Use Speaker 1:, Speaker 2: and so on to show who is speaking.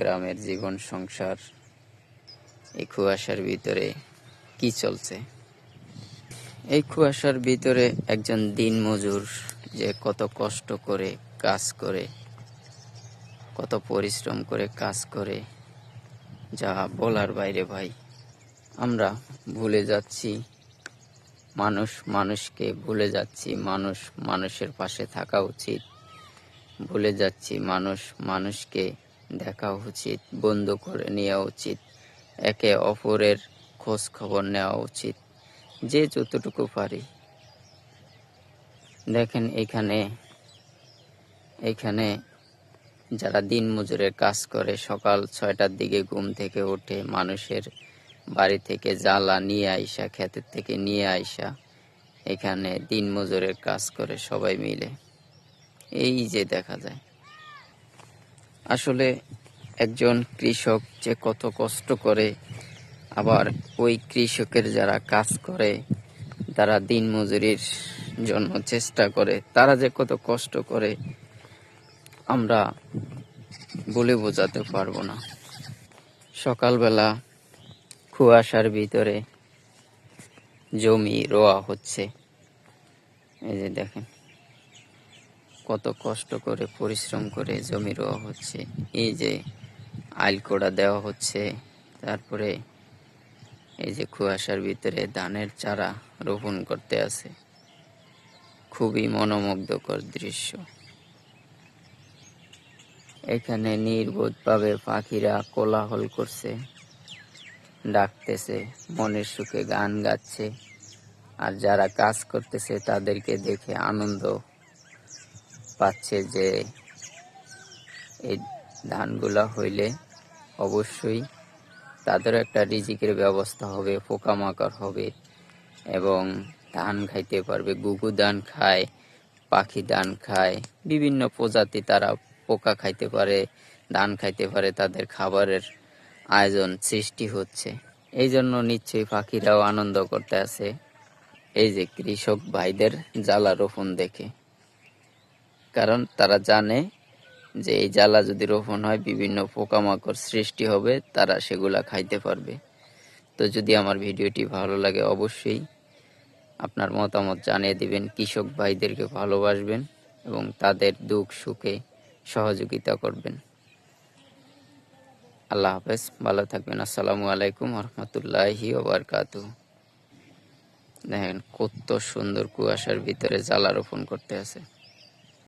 Speaker 1: গ্রামের জীবন, সংসার, এই কুয়াশার ভিতরে কি চলছে? এই কুয়াশার ভিতরে একজন দিন মজুর যে কত কষ্ট করে কাজ করে, কত পরিশ্রম করে কাজ করে, যা বলার বাইরে ভাই। আমরা ভুলে যাচ্ছি, মানুষ মানুষকে ভুলে যাচ্ছি, মানুষ মানুষের পাশে থাকা উচিত। ভুলে যাচ্ছি, মানুষ মানুষকে দেখা উচিত, বন্ধু করে নেওয়া উচিত, একে অপরের খোঁজ খবর নেওয়া উচিত, যে যতটুকু পারি। দেখেন এখানে এখানে যারা দিন মজুরের কাজ করে, সকাল ছয়টার দিকে ঘুম থেকে উঠে মানুষের বাড়ি থেকে জ্বালা নিয়ে আইসা, ক্ষেতের থেকে নিয়ে আইসা, এখানে দিন মজুরের কাজ করে সবাই মিলে। এই যে দেখা যায়। আসলে একজন কৃষক যে কত কষ্ট করে আবার ওই কৃষকের যারা কাজ করে, তারা দিন মজুরির জন্য চেষ্টা করে, তারা যে কত কষ্ট করে, আমরা বলে বোঝাতে পারব না। সকালবেলা কুয়াশার ভিতরে জমি রোয়া হচ্ছে। এই যে দেখেন কত কষ্ট করে পরিশ্রম করে জমি রোয়া হচ্ছে। এই যে আইল কোড়া দেওয়া হচ্ছে, তারপরে এই যে কুয়াশার ভিতরে ধানের চারা রোপণ করতে আছে। খুবই মনোমুগ্ধকর দৃশ্য। এখানে নির্বোধভাবে পাখিরা কোলাহল করছে, ডাকতেছে, মনের সুখে গান গাচ্ছে, আর যারা কাজ করতেছে তাদেরকে দেখে আনন্দ পাচ্ছে যে এই ধানগুলা হইলে অবশ্যই তাদেরও একটা রিজিকের ব্যবস্থা হবে, পোকামাকড় হবে এবং ধান খাইতে পারবে, গুগু ধান খায়, পাখি ধান খায়, বিভিন্ন প্রজাতি তারা পোকা খাইতে পারে, ধান খাইতে পারে, তাদের খাবারের আয়োজন সৃষ্টি হচ্ছে। এই জন্য নিশ্চয়ই পাখিরাও আনন্দ করতে আছে এই যে কৃষক ভাইদের জ্বালা রোপণ দেখে। কারণ তারা জানে যে এই জ্বালা যদি রোপণ হয়, বিভিন্ন পোকামাকড় সৃষ্টি হবে, তারা সেগুলা খাইতে পারবে। তো যদি আমার ভিডিওটি ভালো লাগে, অবশ্যই আপনার মতামত জানিয়ে দিবেন, কৃষক ভাইদেরকে ভালোবাসবেন এবং তাদের দুঃখ সুখে সহযোগিতা করবেন। আল্লাহ হাফেজ, ভালো থাকবেন, আসসালামু আলাইকুম রহমতুল্লাহি ওবরকাতু দেখেন কত সুন্দর কুয়াশার ভিতরে জ্বালা রোপণ করতে আছে।